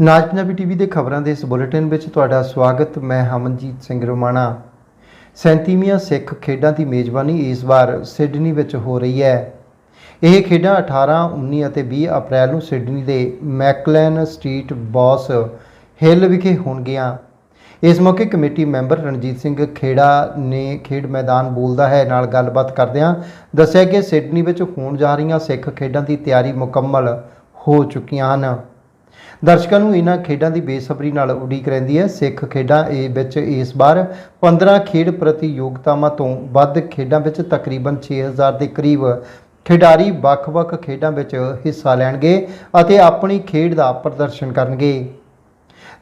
ਨਾਜ Punjabi TV ਦੇ ਖਬਰਾਂ ਦੇ ਇਸ ਬੁਲੇਟਿਨ ਵਿੱਚ ਤੁਹਾਡਾ ਸਵਾਗਤ ਮੈਂ ਹਮਨਜੀਤ ਸਿੰਘ ਰੋਮਾਣਾ। 37ਵੀਆਂ ਸਿੱਖ ਖੇਡਾਂ ਦੀ ਮੇਜ਼ਬਾਨੀ ਇਸ ਵਾਰ ਸਿਡਨੀ ਵਿੱਚ ਹੋ ਰਹੀ ਹੈ। ਇਹ ਖੇਡਾਂ 18, 19 ਅਤੇ 20 ਅਪ੍ਰੈਲ ਨੂੰ ਸਿਡਨੀ ਦੇ ਮੈਕਲੈਨ ਸਟਰੀਟ ਬੌਸ ਹਿੱਲ ਵਿਖੇ ਹੋਣਗੀਆਂ। ਇਸ ਮੌਕੇ ਕਮੇਟੀ ਮੈਂਬਰ ਰਣਜੀਤ ਸਿੰਘ ਖੇੜਾ ਨੇ ਖੇਡ ਮੈਦਾਨ ਬੋਲਦਾ ਹੈ। ਨਾਲ ਗੱਲਬਾਤ ਕਰਦਿਆਂ ਦੱਸਿਆ ਕਿ ਸਿਡਨੀ ਵਿੱਚ ਹੋਣ ਜਾ ਰਹੀਆਂ ਸਿੱਖ ਖੇਡਾਂ ਦੀ ਤਿਆਰੀ ਮੁਕੰਮਲ ਹੋ ਚੁੱਕੀਆਂ ਹਨ। ਦਰਸ਼ਕਾਂ ਨੂੰ ਇਹਨਾਂ ਖੇਡਾਂ ਦੀ ਬੇਸਬਰੀ ਨਾਲ ਉਡੀਕ ਰਹਿੰਦੀ ਹੈ। ਸਿੱਖ ਖੇਡਾਂ ਇਹ ਵਿੱਚ ਇਸ ਵਾਰ 15 ਖੇਡ ਪ੍ਰਤੀਯੋਗਤਾਵਾਂ ਤੋਂ ਵੱਧ ਖੇਡਾਂ ਵਿੱਚ ਤਕਰੀਬਨ 6000 ਦੇ ਕਰੀਬ ਖਿਡਾਰੀ ਵੱਖ-ਵੱਖ ਖੇਡਾਂ ਵਿੱਚ ਹਿੱਸਾ ਲੈਣਗੇ ਅਤੇ ਆਪਣੀ ਖੇਡ ਦਾ ਪ੍ਰਦਰਸ਼ਨ ਕਰਨਗੇ।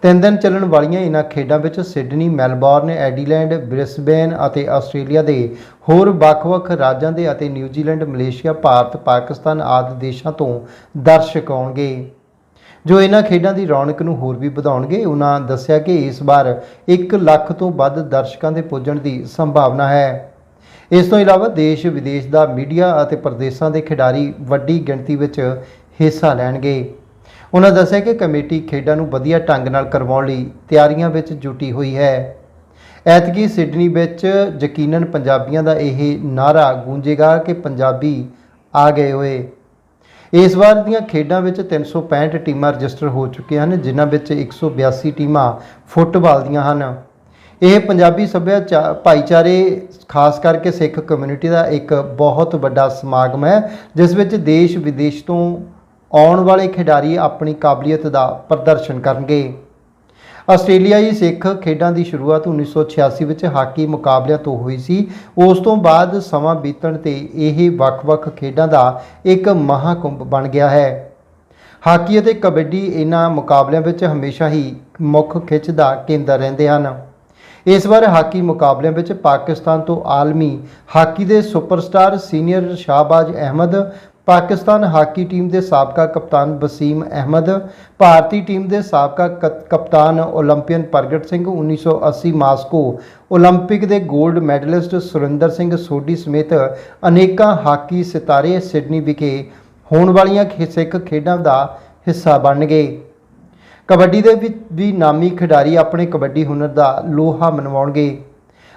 ਤਿੰਨ ਦਿਨ ਚੱਲਣ ਵਾਲੀਆਂ ਇਹਨਾਂ ਖੇਡਾਂ ਵਿੱਚ ਸਿਡਨੀ, ਮੈਲਬੌਰਨ, ਐਡੀਲੈਂਡ, ਬ੍ਰਿਸਬੇਨ ਅਤੇ ਆਸਟ੍ਰੇਲੀਆ ਦੇ ਹੋਰ ਵੱਖ-ਵੱਖ ਰਾਜਾਂ ਦੇ ਅਤੇ ਨਿਊਜ਼ੀਲੈਂਡ, ਮਲੇਸ਼ੀਆ, ਭਾਰਤ, ਪਾਕਿਸਤਾਨ ਆਦਿ ਦੇਸ਼ਾਂ ਤੋਂ ਦਰਸ਼ਕ ਆਉਣਗੇ। ਜੋ ਇਹਨਾਂ ਖੇਡਾਂ ਦੀ ਰੌਣਕ ਨੂੰ ਹੋਰ ਵੀ ਵਧਾਉਣਗੇ, ਉਹਨਾਂ ਦੱਸਿਆ ਕਿ ਇਸ ਵਾਰ 1 ਲੱਖ ਤੋਂ ਵੱਧ ਦਰਸ਼ਕਾਂ ਦੇ ਪੁੱਜਣ ਦੀ ਸੰਭਾਵਨਾ ਹੈ। ਇਸ ਤੋਂ ਇਲਾਵਾ ਦੇਸ਼, ਵਿਦੇਸ਼ ਦਾ ਮੀਡੀਆ ਅਤੇ ਪ੍ਰਦੇਸ਼ਾਂ ਦੇ ਖਿਡਾਰੀ ਵੱਡੀ ਗਿਣਤੀ ਵਿੱਚ ਹਿੱਸਾ ਲੈਣਗੇ। ਉਹਨਾਂ ਦੱਸਿਆ ਕਿ ਕਮੇਟੀ ਖੇਡਾਂ ਨੂੰ ਵਧੀਆ ਢੰਗ ਨਾਲ ਕਰਵਾਉਣ ਲਈ ਤਿਆਰੀਆਂ ਵਿੱਚ ਜੁਟੀ ਹੋਈ ਹੈ। ਐਤਕੀ ਸਿਡਨੀ ਵਿੱਚ ਯਕੀਨਨ ਪੰਜਾਬੀਆਂ ਦਾ ਇਹ ਨਾਰਾ ਗੂੰਜੇਗਾ ਕਿ ਪੰਜਾਬੀ ਆ ਗਏ ਹੋਏ। ਇਸ ਵਾਰ ਦੀਆਂ ਖੇਡਾਂ ਵਿੱਚ 365 ਟੀਮਾਂ ਰਜਿਸਟਰ ਹੋ ਚੁੱਕੀਆਂ ਹਨ, ਜਿਨ੍ਹਾਂ ਵਿੱਚ 182 ਟੀਮਾਂ ਫੁੱਟਬਾਲ ਦੀਆਂ ਹਨ। ਇਹ ਪੰਜਾਬੀ ਸੱਭਿਆਚਾਰ, ਭਾਈਚਾਰੇ, ਖਾਸ ਕਰਕੇ ਸਿੱਖ ਕਮਿਊਨਿਟੀ ਦਾ ਇੱਕ ਬਹੁਤ ਵੱਡਾ ਸਮਾਗਮ ਹੈ, ਜਿਸ ਵਿੱਚ ਦੇਸ਼ ਵਿਦੇਸ਼ ਤੋਂ ਆਉਣ ਵਾਲੇ ਖਿਡਾਰੀ ਆਪਣੀ ਕਾਬਲੀਅਤ ਦਾ ਪ੍ਰਦਰਸ਼ਨ ਕਰਨਗੇ। ਆਸਟ੍ਰੇਲੀਆਈ ਸਿੱਖ ਖੇਡਾਂ ਦੀ ਸ਼ੁਰੂਆਤ 1986 ਵਿੱਚ ਹਾਕੀ ਮੁਕਾਬਲਿਆਂ ਤੋਂ ਹੋਈ ਸੀ। ਉਸ ਤੋਂ ਬਾਅਦ ਸਮਾਂ ਬੀਤਣ ਤੇ ਇਹ ਵੱਖ-ਵੱਖ ਖੇਡਾਂ ਦਾ ਇੱਕ ਮਹਾਕੁੰਭ ਬਣ ਗਿਆ ਹੈ। ਹਾਕੀ ਅਤੇ ਕਬੱਡੀ ਇਹਨਾਂ ਮੁਕਾਬਲਿਆਂ ਵਿੱਚ ਹਮੇਸ਼ਾ ਹੀ ਮੁੱਖ ਖਿੱਚ ਦਾ ਕੇਂਦਰ ਰਹਿੰਦੇ ਹਨ। ਇਸ ਵਾਰ ਹਾਕੀ ਮੁਕਾਬਲਿਆਂ ਵਿੱਚ ਪਾਕਿਸਤਾਨ ਤੋਂ ਆਲਮੀ ਹਾਕੀ ਦੇ superstar senior Shahbaz Ahmed Pakistan hockey team ਦੇ ਸਾਬਕਾ ਕਪਤਾਨ ਬਸੀਮ ਅਹਿਮਦ, ਭਾਰਤੀ ਟੀਮ ਦੇ ਸਾਬਕਾ ਕਪਤਾਨ 올림픽ਨ ਪ੍ਰਗਟ ਸਿੰਘ 1980 ਮਾਸਕੋ 올림픽 ਦੇ 골ਡ ਮੈਡਲਿਸਟ ਸੁਰਿੰਦਰ ਸਿੰਘ ਸੋਢੀ ਸਮੇਤ ਅਨੇਕਾਂ ਹਾਕੀ ਸਿਤਾਰੇ ਸਿਡਨੀ ਵਿਖੇ ਹੋਣ ਵਾਲੀਆਂ ਸਿੱਖ ਖੇਡਾਂ ਦਾ ਹਿੱਸਾ ਬਣ ਗਏ। ਕਬੱਡੀ ਦੇ ਵੀ ਨਾਮੀ ਖਿਡਾਰੀ ਆਪਣੇ ਕਬੱਡੀ ਹੁਨਰ ਦਾ ਲੋਹਾ ਮਨਵਾਉਣਗੇ।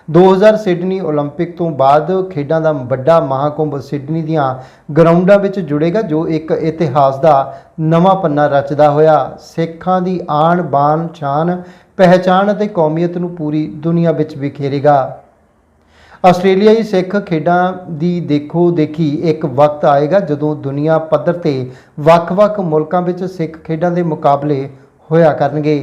2000 ਸਿਡਨੀ 올림픽 ਤੋਂ ਬਾਅਦ ਖੇਡਾਂ ਦਾ ਵੱਡਾ ਮਹਾਕੁੰਭ ਸਿਡਨੀ ਦੀਆਂ ਗਰਾਊਂਡਾਂ ਵਿੱਚ ਜੁੜੇਗਾ ਜੋ ਇੱਕ ਇਤਿਹਾਸ ਦਾ ਨਵਾਂ ਪੰਨਾ ਰਚਦਾ ਹੋਇਆ ਸਿੱਖਾਂ ਦੀ ਆਣ ਬਾਣ ਸ਼ਾਨ ਪਹਿਚਾਣ ਅਤੇ ਕੌਮੀਅਤ ਨੂੰ ਪੂਰੀ ਦੁਨੀਆ ਵਿੱਚ ਵਿਖੇਰੇਗਾ ਆਸਟ੍ਰੇਲੀਆਈ ਸਿੱਖ ਖੇਡਾਂ ਦੀ ਦੇਖੋ ਦੇਖੀ ਇੱਕ ਵਕਤ ਆਏਗਾ ਜਦੋਂ ਦੁਨੀਆ ਪੱਧਰ ਤੇ ਵੱਖ-ਵੱਖ ਮੁਲਕਾਂ ਵਿੱਚ ਸਿੱਖ ਖੇਡਾਂ ਦੇ ਮੁਕਾਬਲੇ ਹੋਇਆ ਕਰਨਗੇ